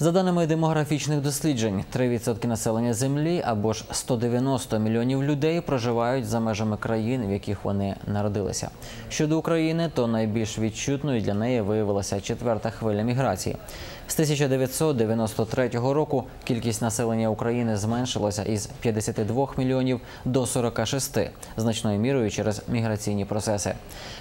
За даними демографічних досліджень, 3% населення землі або ж 190 мільйонів людей проживають за межами країн, в яких вони народилися. Щодо України, то найбільш відчутною для неї виявилася четверта хвиля міграції. З 1993 року кількість населення України зменшилася із 52 мільйонів до 46, значною мірою через міграційні процеси.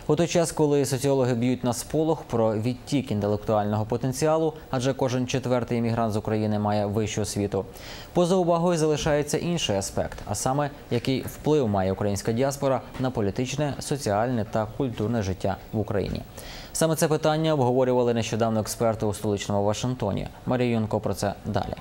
У той час, коли соціологи б'ють на сполох про відтік інтелектуального потенціалу, адже кожен четвертий іммігрант з України має вищу освіту. Поза увагою залишається інший аспект, а саме який вплив має українська діаспора на політичне, соціальне та культурне життя в Україні. Саме це питання обговорювали нещодавно експерти у столичному Вашингтоні. Марія Юнко про це далі.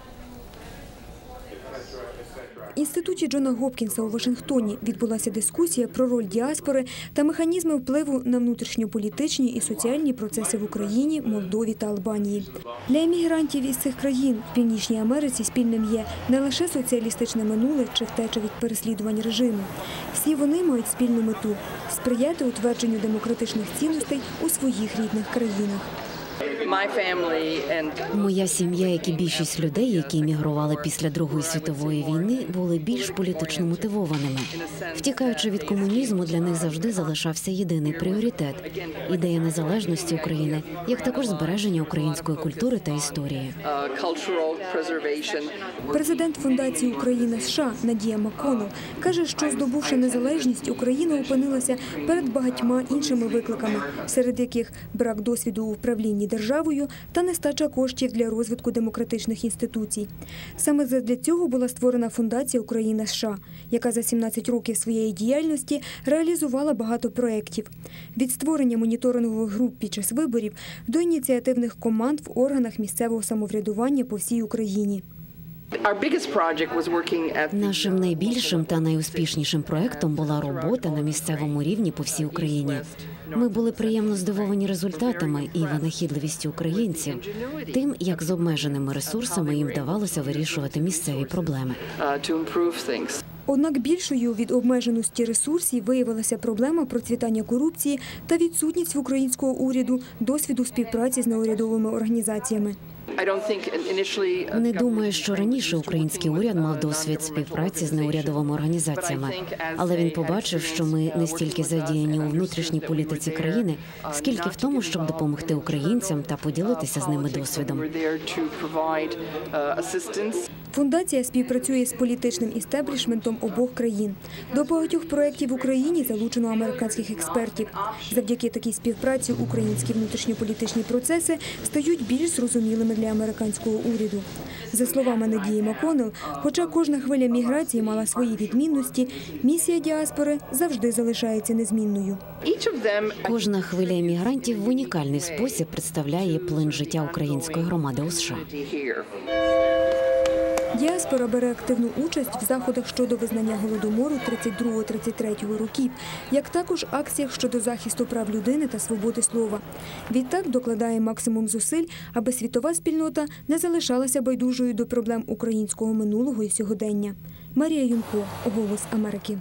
Інституті Джона Гопкінса у Вашингтоні відбулася дискусія про роль діаспори та механізми впливу на внутрішньополітичні і соціальні процеси в Україні, Молдові та Албанії. Для емігрантів із цих країн в Північній Америці спільним є не лише соціалістичне минуле чи втеча від переслідувань режиму. Всі вони мають спільну мету сприяти утвердженню демократичних цінностей у своїх рідних країнах. Моя сім'я, як і більшість людей, які емігрували після Другої світової війни, були більш політично мотивованими. Втікаючи від комунізму, для них завжди залишався єдиний пріоритет ідея незалежності України, як також збереження української культури та історії. uh. Президент фундації Україна США Надія Маконов каже, що здобувши незалежність, Україна опинилася перед багатьма іншими викликами, серед яких брак досвіду у управлінні державою та нестача коштів для розвитку демократичних інституцій. Саме для цього була створена фундація Україна США, яка за 17 років своєї діяльності реалізувала багато проєктів від створення моніторингових груп під час виборів до ініціативних команд в органах місцевого самоврядування по всій Україні. Our biggest project was working at Нашим найбільшим та найуспішнішим проектом була робота на місцевому рівні по всій Україні. Ми були приємно здивовані результатами і винахідливістю українців, тим, як з обмеженими ресурсами їм вдавалося вирішувати місцеві проблеми. uh. Однак більшою від обмеженості ресурсів виявилася проблема процвітання корупції та відсутність в українського уряду досвіду співпраці з неурядовими організаціями. Не думаю, що раніше український уряд мав досвід співпраці з неурядовими організаціями, але він побачив, що ми не стільки задіяні у внутрішній політиці країни, скільки в тому, щоб допомогти українцям та поділитися з ними досвідом. Фундація співпрацює з політичним істеблішментом обох країн. До багатьох проєктів в Україні залучено американських експертів. Завдяки такій співпраці українські внутрішньополітичні процеси стають більш зрозумілими для американського уряду. За словами Надії Маконел, хоча кожна хвиля міграції мала свої відмінності, місія діаспори завжди залишається незмінною. Кожна хвиля іммігрантів в унікальний спосіб представляє плин життя української громади у США. Діаспора бере активну участь в заходах щодо визнання голодомору 32-33 років, як також акціях щодо захисту прав людини та свободи слова. Відтак докладає максимум зусиль, аби світова спільнота не залишалася байдужою до проблем українського минулого і сьогодення. Марія Юнко, Голос Америки.